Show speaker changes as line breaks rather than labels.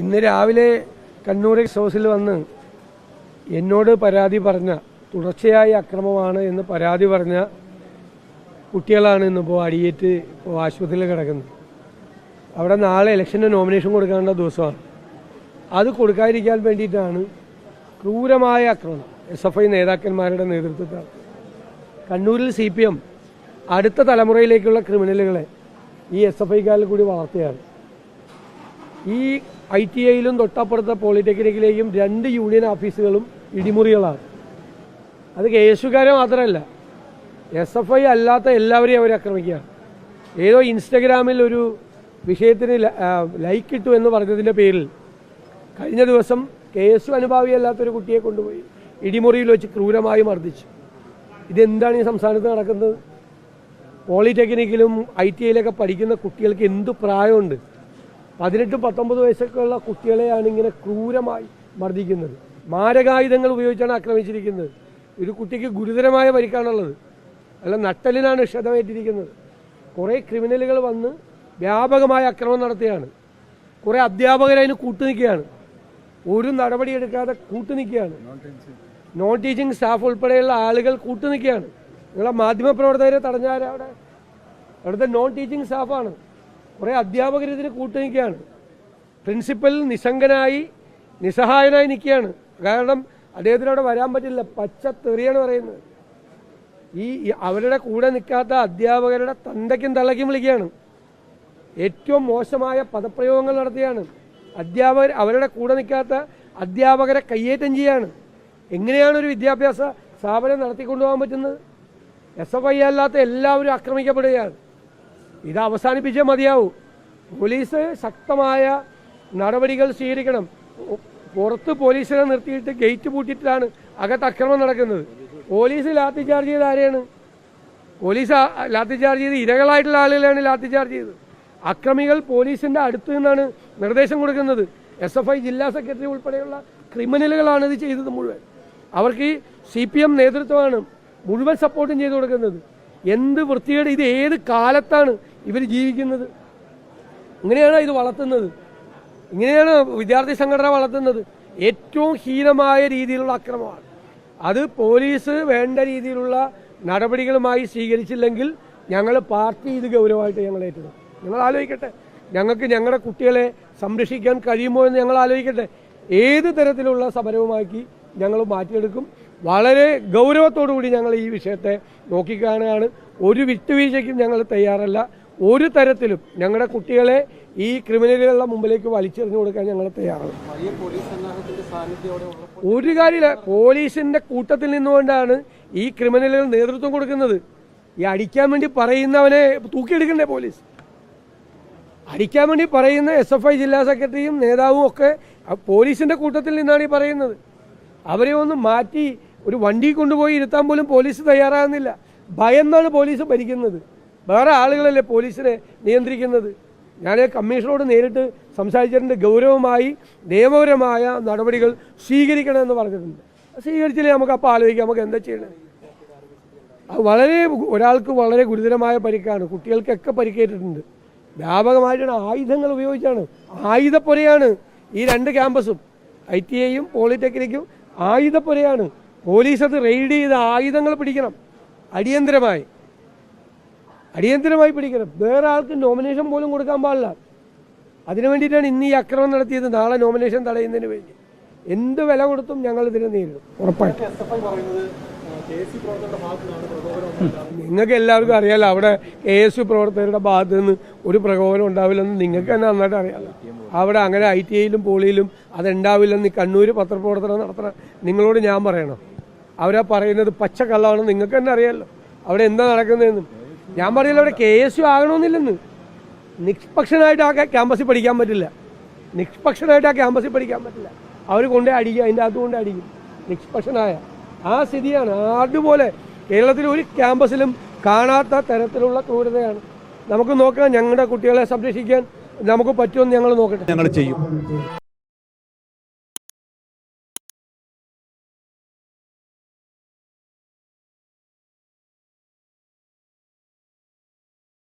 ഇന്ന് രാവിലെ കണ്ണൂർ എക്സോസിൽ വന്ന് എന്നോട് പരാതി പറഞ്ഞ തുടർച്ചയായ അക്രമമാണ് എന്ന് പരാതി പറഞ്ഞ കുട്ടികളാണ് ഇന്നിപ്പോൾ അടിയേറ്റ് ഇപ്പോൾ ആശുപത്രിയിൽ കിടക്കുന്നത്. അവിടെ നാളെ ഇലക്ഷന്റെ നോമിനേഷൻ കൊടുക്കേണ്ട ദിവസമാണ്. അത് കൊടുക്കാതിരിക്കാൻ വേണ്ടിയിട്ടാണ് ക്രൂരമായ ആക്രമണം എസ് എഫ് ഐ നേതാക്കന്മാരുടെ നേതൃത്വത്തിൽ കണ്ണൂരിൽ സി പി എം അടുത്ത തലമുറയിലേക്കുള്ള ക്രിമിനലുകളെ ഈ എസ് എഫ് ഐക്കാരിൽ കൂടി വളർത്തുകയാണ് ഈ ഐ ടി ഐയിലും തൊട്ടപ്പുറത്തെ പോളിടെക്നിക്കിലെയും രണ്ട് യൂണിയൻ ഓഫീസുകളും ഇടിമുറികളാണ്. അത് കെ എസുകാരെ മാത്രമല്ല എസ് എഫ് ഐ അല്ലാത്ത എല്ലാവരെയും അവർ ആക്രമിക്കുകയാണ്. ഏതോ ഇൻസ്റ്റഗ്രാമിൽ ഒരു വിഷയത്തിന് ലൈക്ക് ഇട്ടു എന്ന് പറഞ്ഞതിന്റെ പേരിൽ കഴിഞ്ഞ ദിവസം കെ എസ് അനുഭാവിയല്ലാത്തൊരു കുട്ടിയെ കൊണ്ടുപോയി ഇടിമുറിയിൽ വെച്ച് ക്രൂരമായി മർദ്ദിച്ചു. ഇതെന്താണ് ഈ സംസ്ഥാനത്ത് നടക്കുന്നത്? പോളിടെക്നിക്കിലും ഐ ടി ഐയിലൊക്കെ പഠിക്കുന്ന കുട്ടികൾക്ക് എന്ത് പ്രായമുണ്ട്? പതിനെട്ടും പത്തൊമ്പത് വയസ്സൊക്കെ ഉള്ള കുട്ടികളെയാണ് ഇങ്ങനെ ക്രൂരമായി മർദ്ദിക്കുന്നത്. മാരകായുധങ്ങൾ ഉപയോഗിച്ചാണ് ആക്രമിച്ചിരിക്കുന്നത്. ഒരു കുട്ടിക്ക് ഗുരുതരമായ പരിക്കാണുള്ളത്. അല്ല നട്ടലിനാണ് ക്ഷതമേറ്റിരിക്കുന്നത്. കുറേ ക്രിമിനലുകൾ വന്ന് വ്യാപകമായ അക്രമം നടത്തുകയാണ്. കുറേ അധ്യാപകരതിന് കൂട്ടുനിൽക്കുകയാണ്. ഒരു നടപടിയെടുക്കാതെ കൂട്ടുനിൽക്കുകയാണ്. നോൺ ടീച്ചിങ് സ്റ്റാഫ് ഉൾപ്പെടെയുള്ള ആളുകൾ കൂട്ടുനിൽക്കുകയാണ്. നിങ്ങളെ മാധ്യമപ്രവർത്തകരെ തടഞ്ഞാൽ അവിടെ അവിടുത്തെ നോൺ ടീച്ചിങ് സ്റ്റാഫാണ് കുറേ അധ്യാപകർ ഇതിന് കൂട്ടുനിൽക്കുകയാണ് പ്രിൻസിപ്പൽ നിസ്സംഗനായി നിസ്സഹായനായി നിൽക്കുകയാണ്. കാരണം അദ്ദേഹത്തിന് അവിടെ വരാൻ പറ്റില്ല. പച്ച തെറിയാണ് പറയുന്നത്. ഈ അവരുടെ കൂടെ നിൽക്കാത്ത അധ്യാപകരുടെ തന്തയ്ക്കും തള്ളയ്ക്കും വിളിക്കുകയാണ്. ഏറ്റവും മോശമായ പദപ്രയോഗങ്ങൾ നടത്തുകയാണ്. അധ്യാപകർ അവരുടെ കൂടെ നിൽക്കാത്ത അധ്യാപകരെ കയ്യേറ്റം ചെയ്യാണ്. എങ്ങനെയാണ് ഒരു വിദ്യാഭ്യാസ സ്ഥാപനം നടത്തിക്കൊണ്ടുപോകാൻ പറ്റുന്നത്? എസ് എഫ് ഐ അല്ലാത്ത എല്ലാവരും ആക്രമിക്കപ്പെടുകയാണ്. ഇത് അവസാനിപ്പിച്ചേ മതിയാവൂ. പോലീസ് ശക്തമായ നടപടികൾ സ്വീകരിക്കണം. പുറത്ത് പോലീസിനെ നിർത്തിയിട്ട് ഗേറ്റ് പൂട്ടിയിട്ടാണ് അകത്ത് അക്രമം നടക്കുന്നത്. പോലീസ് ലാത്തി ചാർജ് ചെയ്ത് ആരെയാണ്? പോലീസ് ലാത്തി ചാർജ് ചെയ്ത് ഇരകളായിട്ടുള്ള ആളുകളാണ് ലാത്തി ചാർജ് ചെയ്തത് അക്രമികൾ പോലീസിന്റെ അടുത്ത് നിന്നാണ് നിർദ്ദേശം കൊടുക്കുന്നത്. എസ് എഫ് ഐ ജില്ലാ സെക്രട്ടറി ഉൾപ്പെടെയുള്ള ക്രിമിനലുകളാണ് ഇത് ചെയ്തത് മുഴുവൻ. അവർക്ക് ഈ സി പി എം നേതൃത്വമാണ് മുഴുവൻ സപ്പോർട്ടും ചെയ്തു കൊടുക്കുന്നത്. എന്ത് വൃത്തികേട് ഇത് ഏത് കാലത്താണ് ഇവർ ജീവിക്കുന്നത്. ഇങ്ങനെയാണ് ഇത് വളർത്തുന്നത്. ഇങ്ങനെയാണ് വിദ്യാർത്ഥി സംഘടന വളർത്തുന്നത്. ഏറ്റവും ഹീനമായ രീതിയിലുള്ള അക്രമമാണ്. അത് പോലീസ് വേണ്ട രീതിയിലുള്ള നടപടികളുമായി സ്വീകരിച്ചില്ലെങ്കിൽ ഞങ്ങൾ പാർട്ടി ഇത് ഗൗരവമായിട്ട് ഞങ്ങൾ ഏറ്റെടുക്കും. ഞങ്ങൾ ആലോചിക്കട്ടെ. ഞങ്ങൾക്ക് ഞങ്ങളുടെ കുട്ടികളെ സംരക്ഷിക്കാൻ കഴിയുമോ എന്ന് ഞങ്ങൾ ആലോചിക്കട്ടെ. ഏത് തരത്തിലുള്ള സമരവുമാക്കി ഞങ്ങൾ മാറ്റിയെടുക്കും. വളരെ ഗൗരവത്തോടു കൂടി ഞങ്ങൾ ഈ വിഷയത്തെ നോക്കിക്കാണുകയാണ്. ഒരു വിട്ടുവീഴ്ചയ്ക്കും ഞങ്ങൾ തയ്യാറല്ല. ഒരു തരത്തിലും ഞങ്ങളുടെ കുട്ടികളെ ഈ ക്രിമിനലുകളുടെ മുമ്പിലേക്ക് വലിച്ചെറിഞ്ഞു കൊടുക്കാൻ ഞങ്ങൾ തയ്യാറാണ്. ഒരു കാര്യമില്ല പോലീസിന്റെ കൂട്ടത്തിൽ നിന്നുകൊണ്ടാണ് ഈ ക്രിമിനലുകൾ നേതൃത്വം കൊടുക്കുന്നത്. ഈ അടിക്കാൻ വേണ്ടി പറയുന്നവനെ തൂക്കിയെടുക്കണ്ടേ പോലീസ്? അടിക്കാൻ വേണ്ടി പറയുന്ന എസ് എഫ് ഐ ജില്ലാ സെക്രട്ടറിയും നേതാവും ഒക്കെ പോലീസിന്റെ കൂട്ടത്തിൽ നിന്നാണ് ഈ പറയുന്നത്. അവരെ ഒന്ന് മാറ്റി ഒരു വണ്ടി കൊണ്ടുപോയി ഇരുത്താൻ പോലും പോലീസ് തയ്യാറാകുന്നില്ല. ഭയന്നാണ് പോലീസ് ഭരിക്കുന്നത്. വേറെ ആളുകളല്ലേ പോലീസിനെ നിയന്ത്രിക്കുന്നത്? ഞാൻ കമ്മീഷനോട് നേരിട്ട് സംസാരിച്ചിട്ടുണ്ട്. ഗൗരവമായി നിയമപരമായ നടപടികൾ സ്വീകരിക്കണമെന്ന് പറഞ്ഞിട്ടുണ്ട്. സ്വീകരിച്ചില്ലേ നമുക്ക്? അപ്പോൾ ആലോചിക്കാം. നമുക്ക് എന്താ ചെയ്യണേ? വളരെ ഒരാൾക്ക് വളരെ ഗുരുതരമായ പരിക്കാണ്. കുട്ടികൾക്കൊക്കെ പരിക്കേറ്റിട്ടുണ്ട്. വ്യാപകമായിട്ടാണ് ആയുധങ്ങൾ ഉപയോഗിച്ചാണ്. ആയുധപ്പുരയാണ് ഈ രണ്ട് ക്യാമ്പസും. ഐ ടി ഐയും പോളിടെക്നിക്കും ആയുധപ്പുരയാണ്. പോലീസ് അത് റെയ്ഡ് ചെയ്ത് ആയുധങ്ങൾ പിടിക്കണം. അടിയന്തരമായി. അടിയന്തരമായി പിടിക്കണം. വേറെ ആൾക്ക് നോമിനേഷൻ പോലും കൊടുക്കാൻ പാടില്ല. അതിനു വേണ്ടിയിട്ടാണ് ഇന്ന് ഈ അക്രമം നടത്തിയത്. നാളെ നോമിനേഷൻ തടയുന്നതിന് വേണ്ടി. എന്ത് വില കൊടുത്തും ഞങ്ങൾ ഇതിനെ നേരിടും. ഉറപ്പായിട്ടും. നിങ്ങൾക്ക് എല്ലാവർക്കും അറിയാലോ അവിടെ കെ എസ് യു പ്രവർത്തകരുടെ ഭാഗത്ത് നിന്ന് ഒരു പ്രകോപനം ഉണ്ടാവില്ലെന്ന് നിങ്ങൾക്ക് തന്നെ നന്നായിട്ട് അറിയാലോ. അവിടെ അങ്ങനെ ഐ ടി ഐയിലും പോളിയിലും അതുണ്ടാവില്ലെന്ന് കണ്ണൂർ പത്രപ്രവർത്തനം നടത്തണം നിങ്ങളോട് ഞാൻ പറയണം. അവരാ പറയുന്നത് പച്ചക്കള്ളമാണെന്ന് നിങ്ങൾക്ക് തന്നെ അറിയാമല്ലോ അവിടെ എന്താ നടക്കുന്നതെന്ന്. ഞാൻ പറയില്ല അവിടെ കെ എസ് യു ആകണമെന്നില്ലെന്ന്. നിഷ്പക്ഷനായിട്ട് ആ ക്യാമ്പസിൽ പഠിക്കാൻ പറ്റില്ല. നിഷ്പക്ഷനായിട്ട് ആ ക്യാമ്പസിൽ പഠിക്കാൻ പറ്റില്ല. അവർ കൊണ്ടേ അടിക്കുക അതിന്റെ അകത്ത് കൊണ്ടേ അടിക്കും. നിഷ്പക്ഷനായ ആ സ്ഥിതിയാണ്. അതുപോലെ കേരളത്തിൽ ഒരു ക്യാമ്പസിലും കാണാത്ത തരത്തിലുള്ള ക്രൂരതയാണ്. നമുക്ക് നോക്കാം ഞങ്ങളുടെ കുട്ടികളെ സംരക്ഷിക്കാൻ നമുക്ക് പറ്റുമെന്ന് ഞങ്ങൾ നോക്കട്ടെ.
ഞങ്ങൾ ചെയ്യും.